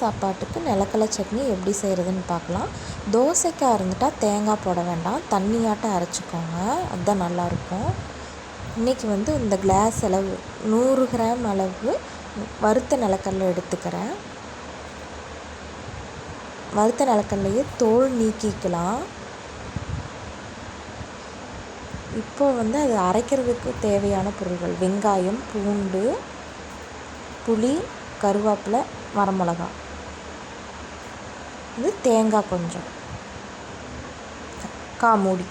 சாப்பாட்டுக்கு நிலக்கடலை சட்னி எப்படி செய்கிறதுன்னு பார்க்கலாம். தோசைக்காக இருந்துட்டால் தேங்காய் போட வேண்டாம். தண்ணியாட்டம் அரைச்சிக்கோங்க. அதுதான் நல்லாயிருக்கும். இன்றைக்கி வந்து இந்த கிளாஸ் அளவு நூறு கிராம் அளவு வறுத்த நிலக்கடலை எடுத்துக்கிறேன். வறுத்த நிலக்கடலையே தோல் நீக்கிக்கலாம். இப்போ வந்து அது அரைக்கிறதுக்கு தேவையான பொருட்கள் வெங்காயம் பூண்டு புளி கருவேப்பிலை வரமிளகா. இது தேங்காய் கொஞ்சம். காமூடி.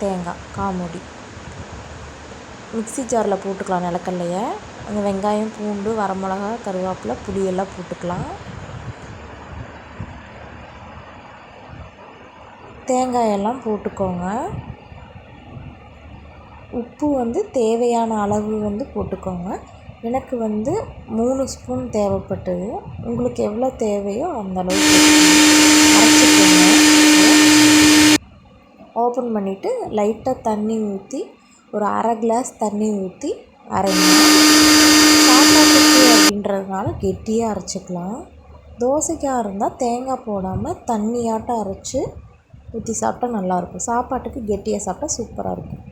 தேங்காய் காமூடி. மிக்ஸி ஜாரில் போட்டுக்கலாம் நிலக்கல்லையை அந்த வெங்காயம் பூண்டு வரமிளகா கருவேப்பிலை புளியெல்லாம் போட்டுக்கலாம். தேங்காயெல்லாம் போட்டுக்கோங்க. உப்பு வந்து தேவையான அளவு வந்து போட்டுக்கோங்க. எனக்கு வந்து மூணு ஸ்பூன் தேவைப்பட்டது. உங்களுக்கு எவ்வளோ தேவையோ அந்தளவுக்கு அரைச்சிக்கோங்க. ஓப்பன் பண்ணிவிட்டு லைட்டாக தண்ணி ஊற்றி ஒரு அரை கிளாஸ் தண்ணி ஊற்றி அரைங்க. சாப்பாட்டுக்கு அப்படின்றதுனால கெட்டியாக அரைச்சிக்கலாம். தோசைக்காக இருந்தால் தேங்காய் போடாமல் தண்ணியாட்டம் அரைச்சி ஊற்றி சாப்பிட்டா நல்லாயிருக்கும் சாப்பாட்டுக்கு கெட்டியாக சாப்பிட்டா சூப்பராக இருக்கும்.